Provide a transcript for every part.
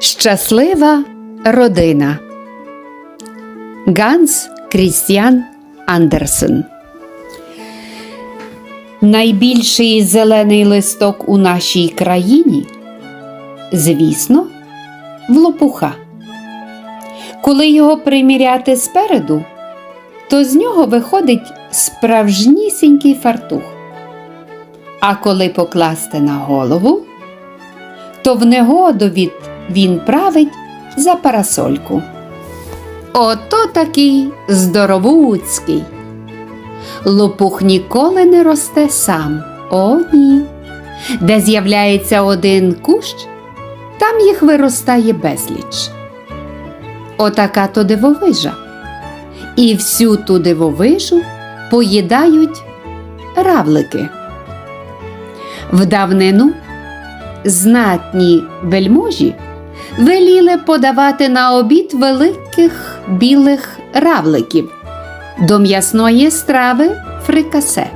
Щаслива родина Ганс Крістіан Андерсен. Найбільший зелений листок у нашій країні, звісно, в лопуха. Коли його приміряти спереду, то з нього виходить справжнісінький фартух. А коли покласти на голову, то в негоду від він править за парасольку. Ото такий здоровуцький. Лопух ніколи не росте сам. О, ні. Де з'являється один кущ, там їх виростає безліч. Отака то дивовижа. І всю ту дивовижу поїдають равлики. В давнину знатні вельможі веліли подавати на обід великих білих равликів до м'ясної страви фрикасе.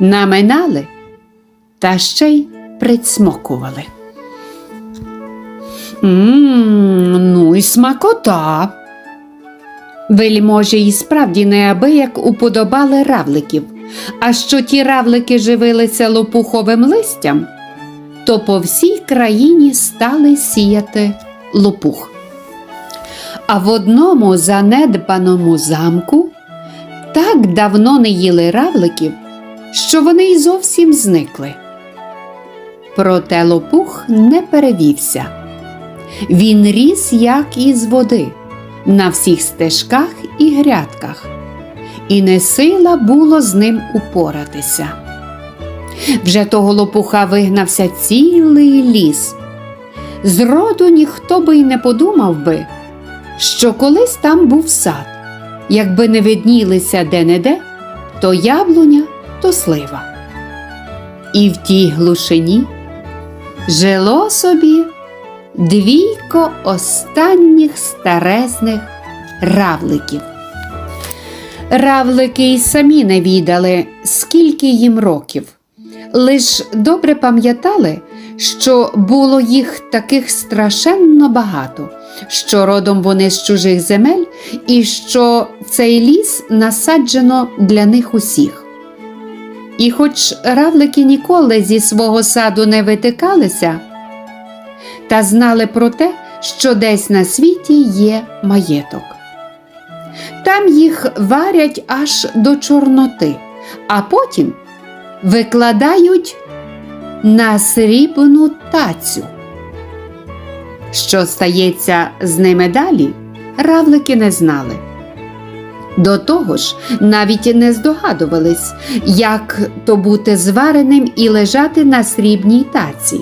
Наминали та ще й прицмокували. Мм, ну і смакота. Вельможі і справді неабияк уподобали равликів, а що ті равлики живилися лопуховим листям, то по всій країні стали сіяти лопух. А в одному занедбаному замку так давно не їли равликів, що вони й зовсім зникли. Проте лопух не перевівся. Він ріс, як із води, на всіх стежках і грядках, і не сила було з ним упоратися. Вже того лопуха вигнався цілий ліс. Зроду ніхто би й не подумав би, що колись там був сад, якби не виднілися де-не-де, то яблуня, то слива. І в тій глушині жило собі двійко останніх старезних равликів. Равлики й самі не відали, скільки їм років. Лиш добре пам'ятали, що було їх таких страшенно багато, що родом вони з чужих земель, і що цей ліс насаджено для них усіх. І хоч равлики ніколи зі свого саду не витикалися, та знали про те, що десь на світі є маєток. Там їх варять аж до чорноти, а потім викладають на срібну тацю. Що стається з ними далі, равлики не знали. До того ж, навіть не здогадувались, як то бути звареним і лежати на срібній таці.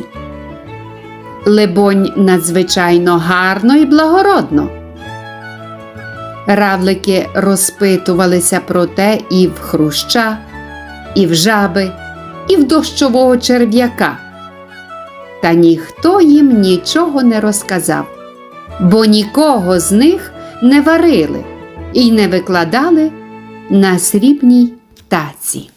Либонь, надзвичайно гарно і благородно. Равлики розпитувалися про те і в хруща, і в жаби, і в дощового черв'яка. Та ніхто їм нічого не розказав, бо нікого з них не варили і не викладали на срібній таці.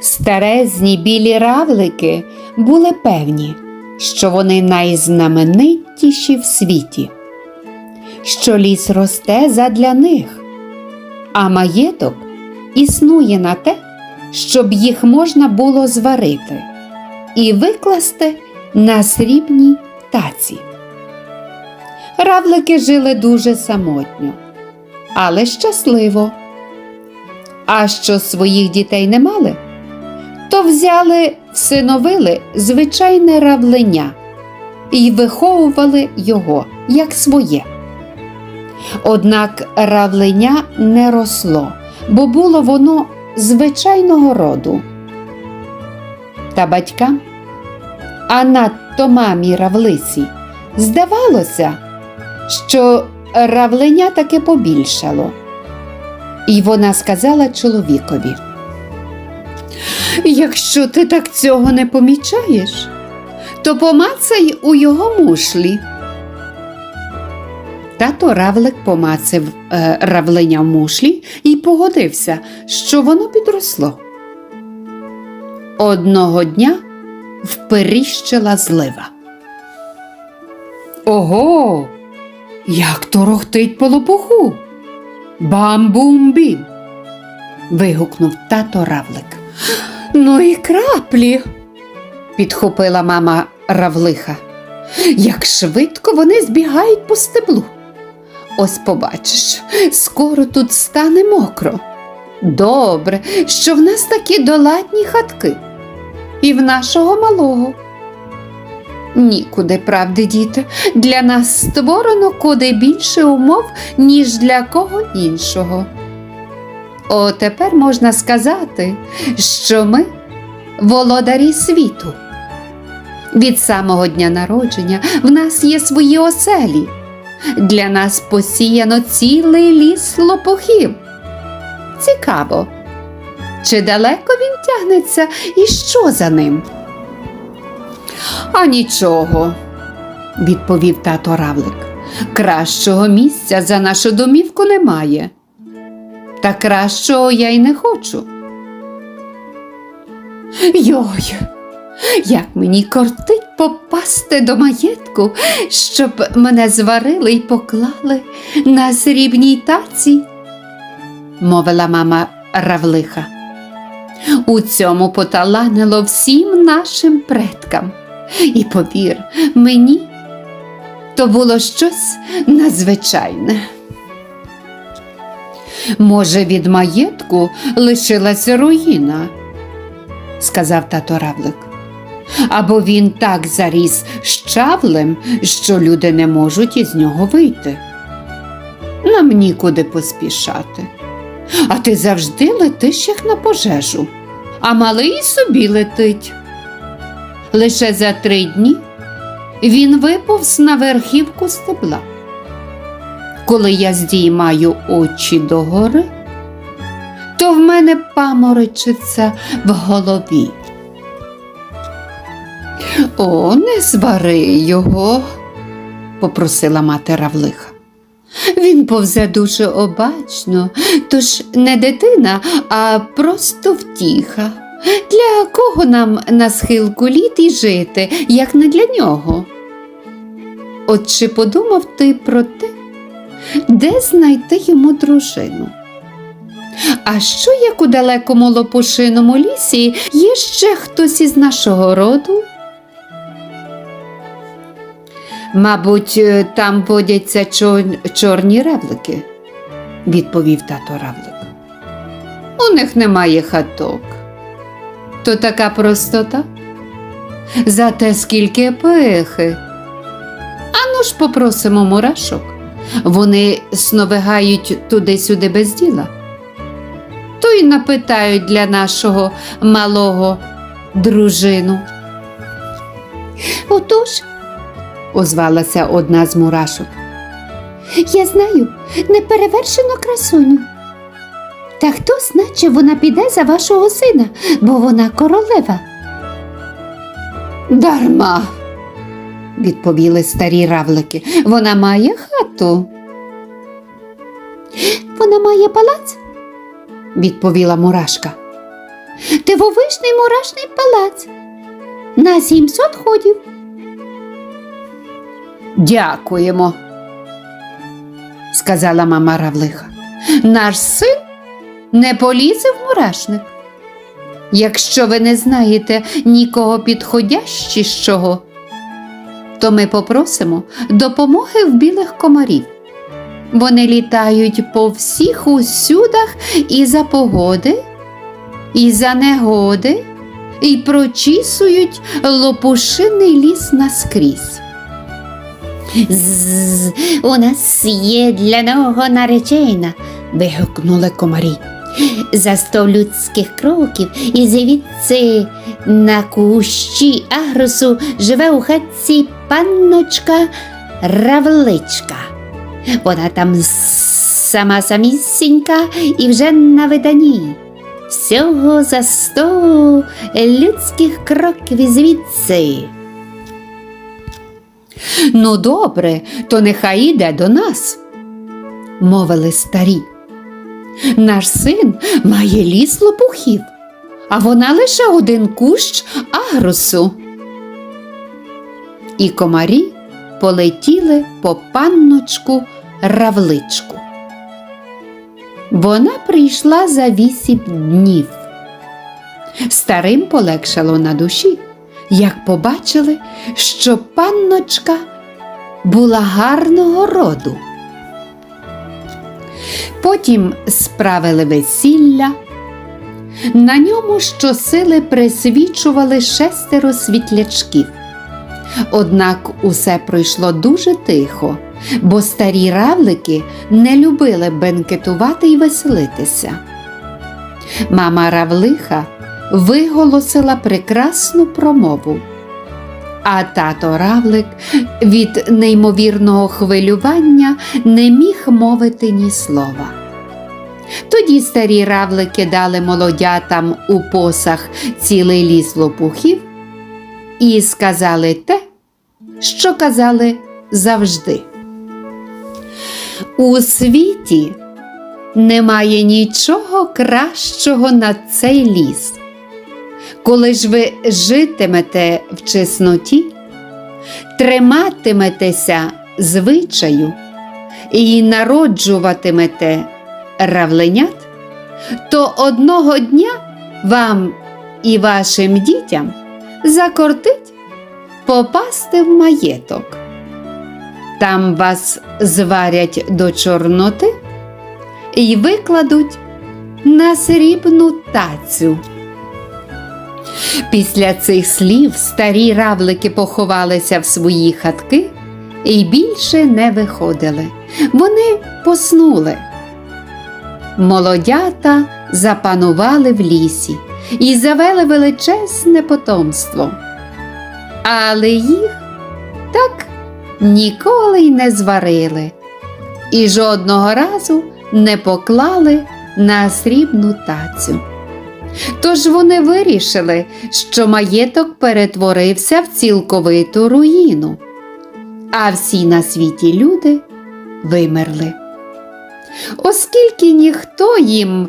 Старезні білі равлики були певні, що вони найзнаменитіші в світі, що ліс росте задля них, а маєток існує на те, щоб їх можна було зварити і викласти на срібній таці. Равлики жили дуже самотньо, але щасливо. А що своїх дітей не мали, то взяли, всиновили звичайне равлення і виховували його як своє. Однак равлення не росло, бо було воно звичайного роду. Та батькам, а надто мамі равлиці, здавалося, що равлення таки побільшало. І вона сказала чоловікові: Якщо ти так цього не помічаєш, то помацай у його мушлі. Тато равлик помацав е, равлення в мушлі і погодився, що воно підросло. Одного дня вперіщила злива. Ого, як торохтить по лопуху. Бам-бум-бім. вигукнув тато равлик. Ну і краплі, підхопила мама равлиха. Як швидко вони збігають по стеблу. Ось побачиш, скоро тут стане мокро. Добре, що в нас такі доладні хатки. І в нашого малого. Нікуди, правди, діти, для нас створено куди більше умов, ніж для кого іншого. О, тепер можна сказати, що ми володарі світу. Від самого дня народження в нас є свої оселі. Для нас посіяно цілий ліс лопухів. Цікаво, чи далеко він тягнеться і що за ним? А нічого, відповів тато Равлик. Кращого місця за нашу домівку немає. Та кращого я й не хочу. Йой, як мені кортить попасти до маєтку, щоб мене зварили й поклали на срібній таці, мовила мама Равлиха. У цьому поталанило всім нашим предкам. І повір мені, то було щось надзвичайне. Може, від маєтку лишилася руїна, сказав тато Равлик. Або він так заріс щавлем, що люди не можуть із нього вийти. Нам нікуди поспішати. А ти завжди летиш, як на пожежу, а малий собі летить. Лише за три дні він виповз на верхівку стебла. Коли я здіймаю очі догори, то в мене паморочиться в голові. О, не свари його, попросила мати Равлиха. Він повзе дуже обачно, тож не дитина, а просто втіха. Для кого нам на схилку літ і жити, як не для нього? От чи подумав ти про те, де знайти йому дружину? А що як у далекому лопушиному лісі є ще хтось із нашого роду? Мабуть, е, там водяться чор- чорні равлики, відповів тато равлик. У них немає хаток. То така простота. Зате скільки пихи. Ану ж попросимо мурашок. Вони сновигають туди-сюди без діла. То й напитають для нашого малого дружину. Отож, озвалася одна з мурашок. Я знаю неперевершену красуню. Та хто значе вона піде за вашого сина, бо вона королева. Дарма, відповіли старі равлики. Вона має хату. Вона має палац, відповіла мурашка. Дивовижний мурашний палац. На сімсот ходів. Дякуємо, сказала мама Равлиха. Наш син не полізе в мурашник. Якщо ви не знаєте нікого підходящішого, то ми попросимо допомоги в білих комарів. Вони літають по всіх усюдах і за погоди, і за негоди, і прочісують лопушиний ліс наскрізь. З, у нас є для нього наречена, вигукнули комарі. За сто людських кроків і звідси на кущі агросу живе у хатці панночка Равличка. Вона там сама самісінька і вже на виданні. Всього за сто людських кроків звідси. Ну, добре, то нехай іде до нас, мовили старі. Наш син має ліс лопухів, а вона лише один кущ агросу. І комарі полетіли по панночку равличку. Вона прийшла за вісім днів. Старим полегшало на душі, як побачили, що панночка була гарного роду. Потім справили весілля. На ньому щосили присвічували шестеро світлячків. Однак усе пройшло дуже тихо, бо старі равлики не любили бенкетувати й веселитися. Мама Равлиха виголосила прекрасну промову. А тато Равлик від неймовірного хвилювання не міг мовити ні слова. Тоді старі равлики дали молодятам у посах цілий ліс лопухів і сказали те, що казали завжди. У світі немає нічого кращого на цей ліс. Коли ж ви житимете в чесноті, триматиметеся звичаю і народжуватимете равленят, то одного дня вам і вашим дітям закортить попасти в маєток. Там вас зварять до чорноти і викладуть на срібну тацю. Після цих слів старі равлики поховалися в свої хатки і більше не виходили. Вони поснули. Молодята запанували в лісі і завели величезне потомство. Але їх так ніколи й не зварили і жодного разу не поклали на срібну тацю. Тож вони вирішили, що маєток перетворився в цілковиту руїну, а всі на світі люди вимерли. Оскільки ніхто їм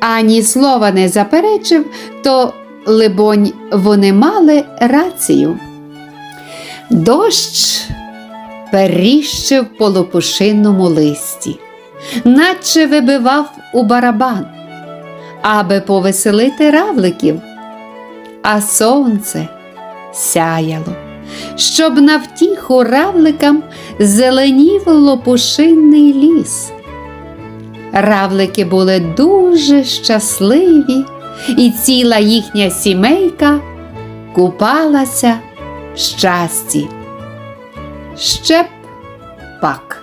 ані слова не заперечив, то, либонь, вони мали рацію. Дощ періщив по лопушинному листі, наче вибивав у барабан, аби повеселити равликів, а сонце сяяло, щоб на втіху равликам зеленів лопушинний ліс. Равлики були дуже щасливі, і ціла їхня сімейка купалася в щасті. Ще б пак.